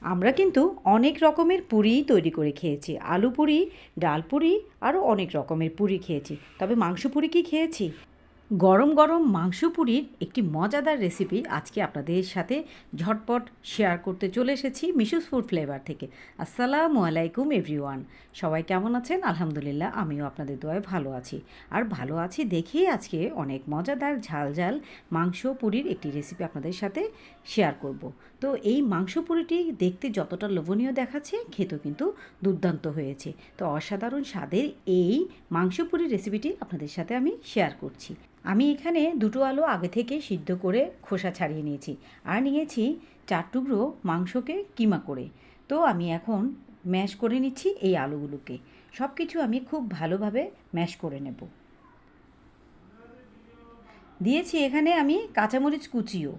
আমরা কিন্তু অনেক রকমের পুরি তৈরি করে খেয়েছি। আলু পুরি, ডাল পুরি আরও অনেক রকমের পুরি খেয়েছি। তবে মাংস পুরি কি খেয়েছি? গরম গরম মাংস পুরির একটি মজাদার রেসিপি আজকে আপনাদের সাথে ঝটপট শেয়ার করতে চলে এসেছি মিশুস ফুড ফ্লেভার থেকে। আসসালামু আলাইকুম এভরিওয়ান সবাই কেমন আছেন? আলহামদুলিল্লাহ, আমিও আপনাদের দোয়ায় ভালো আছি। আর ভালো আছি দেখেই আজকে অনেক মজাদার ঝাল ঝাল মাংস পুরির একটি রেসিপি আপনাদের সাথে শেয়ার করব। তো এই মাংস পুরিটি দেখতে যতটা লোভনীয় দেখাচ্ছে, খেতেও কিন্তু দুর্দান্ত হয়েছে। তো অসাধারণ স্বাদের এই মাংস পুরির রেসিপিটি আপনাদের সাথে আমি শেয়ার করছি। আমি এখানে দুটো আলু আগে থেকে সিদ্ধ করে খোসা ছাড়িয়ে নিয়েছি আর নিয়েছি চার টুকরো মাংসকে কিমা করে। তো আমি এখন ম্যাশ করে নিচ্ছি এই আলুগুলোকে। সব কিছু আমি খুব ভালোভাবে ম্যাশ করে নেব। দিয়েছি এখানে আমি কাঁচামরিচ কুচিও।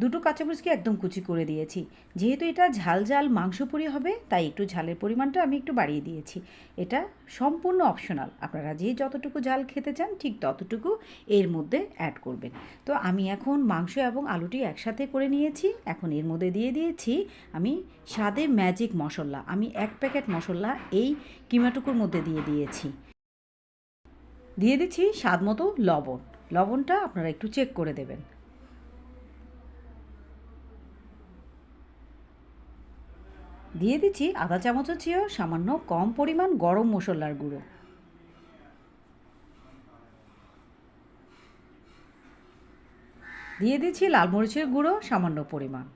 দুটো কাঁচামরিচকে একদম কুচি করে দিয়েছি। যেহেতু এটা ঝাল ঝাল মাংস পুরি হবে, তাই একটু ঝালের পরিমাণটা আমি একটু বাড়িয়ে দিয়েছি। এটা সম্পূর্ণ অপশনাল আপনারা যে যতটুকু ঝাল খেতে চান, ঠিক ততটুকু এর মধ্যে অ্যাড করবেন। তো আমি এখন মাংস এবং আলুটি একসাথে করে নিয়েছি। এখন এর মধ্যে দিয়ে দিয়েছি আমি স্বাদে ম্যাজিক মশলা। আমি এক প্যাকেট মশলা এই কিমাটুকুর মধ্যে দিয়ে দিয়েছি। দিয়ে দিচ্ছি স্বাদ মতো লবণ। লবণটা আপনারা একটু চেক করে দেবেন। দিয়ে দিচ্ছি আধা চামচ চেয়েও সামান্য কম পরিমাণ গরম মশলার গুঁড়ো। দিয়ে দিচ্ছি লাল মরিচের গুঁড়ো, সামান্য পরিমাণ।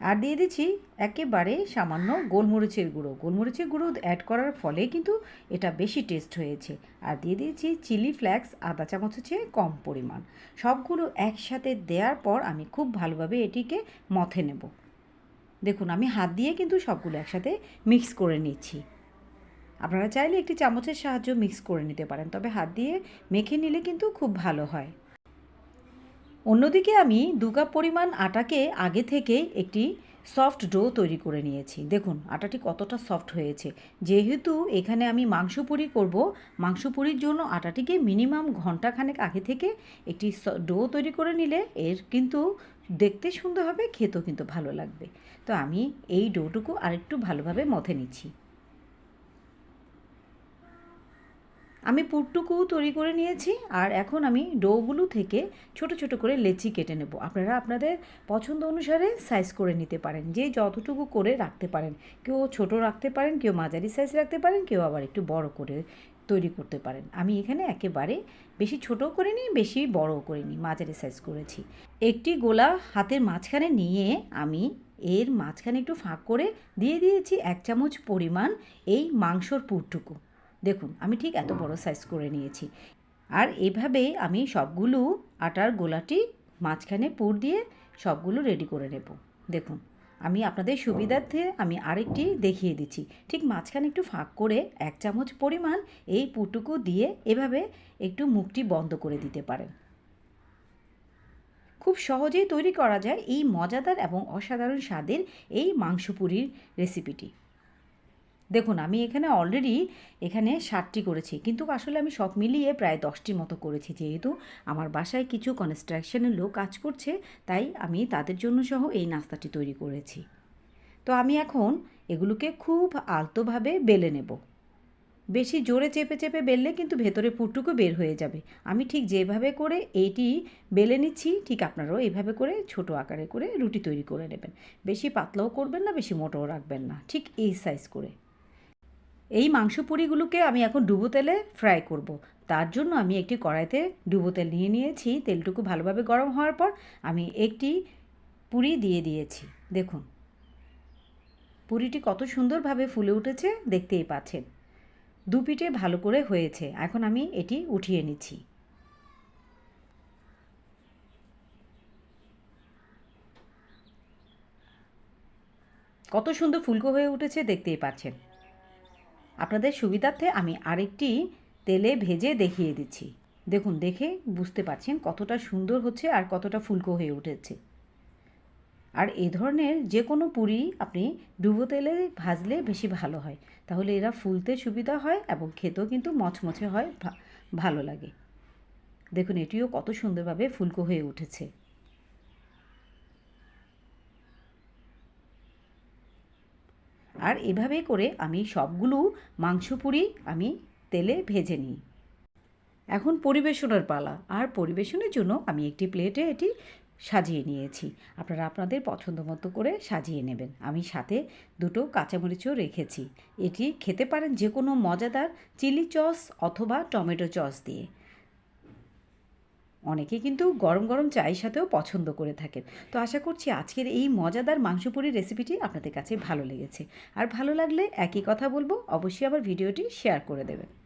আর দিয়ে দিচ্ছি একেবারে সামান্য গোলমরিচের গুঁড়ো। গোলমরিচের গুঁড়ো অ্যাড করার ফলে কিন্তু এটা বেশি টেস্ট হয়েছে। আর দিয়ে দিয়েছি চিলি ফ্লেক্স আধা চামচের চেয়ে কম পরিমাণ। সবগুলো একসাথে দেওয়ার পর আমি খুব ভালোভাবে এটিকে মথে নেব। দেখুন, আমি হাত দিয়ে কিন্তু সবগুলো একসাথে মিক্স করে নিচ্ছি। আপনারা চাইলে একটি চামচের সাহায্য মিক্স করে নিতে পারেন, তবে হাত দিয়ে মেখে নিলে কিন্তু খুব ভালো হয়। অন্যদিকে আমি দু কাপ পরিমাণ আটাকে আগে থেকে একটি সফট ডো তৈরি করে নিয়েছি। দেখুন, আটাটি কতটা সফট হয়েছে। যেহেতু এখানে আমি মাংস পুরি করব, মাংস পুরির জন্য আটাটিকে মিনিমাম ঘন্টাখানেক আগে থেকে একটি ডো তৈরি করে নিলে এর কিন্তু দেখতে সুন্দর হবে, খেতেও কিন্তু ভালো লাগবে। তো আমি এই ডোটুকু আরেকটু ভালোভাবে মথে নিচ্ছি। আমি পুরটুকু তৈরি করে নিয়েছি আর এখন আমি ডোগুলো থেকে ছোট ছোট করে লেচি কেটে নেব। আপনারা আপনাদের পছন্দ অনুসারে সাইজ করে নিতে পারেন। যে যতটুকু করে রাখতে পারেন। কেউ ছোট রাখতে পারেন, কেউ মাঝারি সাইজ রাখতে পারেন, কেউ আবার একটু বড় করে তৈরি করতে পারেন। আমি এখানে একেবারে বেশি ছোট করে নিই বেশি বড় নিই মাঝারি সাইজ করেছি। একটি গোলা হাতের মাঝখানে নিয়ে আমি এর মাঝখানে একটু ফাঁক করে দিয়ে দিয়েছি এক চামচ পরিমাণ এই মাংসর পুরটুকু। দেখুন আমি ঠিক এত বড় সাইজ করে নিয়েছি। আর এভাবে আমি সবগুলো আটার গোলাটি মাঝখানে পুর দিয়ে সবগুলো রেডি করে নেব। দেখুন আমি আপনাদের সুবিধার্থে আমি আরেকটি দেখিয়ে দিচ্ছি। ঠিক মাঝখানে একটু ফাঁক করে এক চামচ পরিমাণ এই পুটুকু দিয়ে এভাবে একটু মুখটি বন্ধ করে দিতে পারেন। খুব সহজেই তৈরি করা যায় এই মজাদার এবং অসাধারণ স্বাদের এই মাংসপুরির রেসিপিটি দেখুন, আমি এখানে অলরেডি এখানে ষাটটি করেছি, কিন্তু আসলে আমি সব মিলিয়ে প্রায় দশটির মতো করেছি। যেহেতু আমার বাসায় কিছু কনস্ট্রাকশনের লোক কাজ করছে, তাই আমি তাদের জন্য সহ এই নাস্তাটি তৈরি করেছি। তো আমি এখন এগুলোকে খুব আলতোভাবে বেলে নেব। বেশি জোরে চেপে চেপে বেললে কিন্তু ভেতরে পুরটুকু বের হয়ে যাবে। আমি ঠিক যেভাবে করে এইটি বেলে নিচ্ছি, ঠিক আপনারাও এইভাবে করে ছোট আকারে করে রুটি তৈরি করে নেবেন। বেশি পাতলাও করবেন না, বেশি মোটাও রাখবেন না, ঠিক এই সাইজ করে। এই মাংস পুরিগুলোকে আমি এখন ডুবো তেলে ফ্রাই করব। তার জন্য আমি একটি কড়াইতে ডুবো তেল নিয়ে নিয়েছি। তেলটুকু ভালোভাবে গরম হওয়ার পর আমি একটি পুরি দিয়ে দিয়েছি। দেখুন, পুরিটি কত সুন্দরভাবে ফুলে উঠেছে, দেখতেই পাচ্ছেন। দু পিঠে ভালো করে হয়েছে। এখন আমি এটি উঠিয়ে নিচ্ছি। কত সুন্দর ফুলকো হয়ে উঠেছে, দেখতেই পাচ্ছেন। আপনাদের সুবিধার্থে আমি আরেকটি তেলে ভেজে দেখিয়ে দিচ্ছি। দেখুন, দেখে বুঝতে পারছেন কতটা সুন্দর হচ্ছে আর কতটা ফুলকো হয়ে উঠেছে। আর এই ধরনের যে কোনো পুরি আপনি ডুবো তেলে ভাজলে বেশি ভালো হয়। তাহলে এরা ফুলতে সুবিধা হয় এবং খেতেও কিন্তু মচমচে হয় ভালো লাগে। দেখুন, এটিও কত সুন্দরভাবে ফুলকো হয়ে উঠেছে। আর এভাবে করে আমি সবগুলো মাংস পুরি আমি তেলে ভেজে নিই। এখন পরিবেশনের পালা। আর পরিবেশনের জন্য আমি একটি প্লেটে এটি সাজিয়ে নিয়েছি। আপনারা আপনাদের পছন্দ মতো করে সাজিয়ে নেবেন। আমি সাথে দুটো কাঁচামরিচও রেখেছি। এটি খেতে পারেন যে কোনো মজাদার চিলি চস অথবা টমেটো চস দিয়ে। অনেকে কিন্তু গরম গরম চায়ের সাথেও পছন্দ করে থাকেন। তো আশা করছি আজকের এই মজাদার মাংসপুরি রেসিপিটি আপনাদের কাছে ভালো লেগেছে। আর ভালো লাগলে একই কথা বলব, অবশ্যই আবার ভিডিওটি শেয়ার করে দেবেন।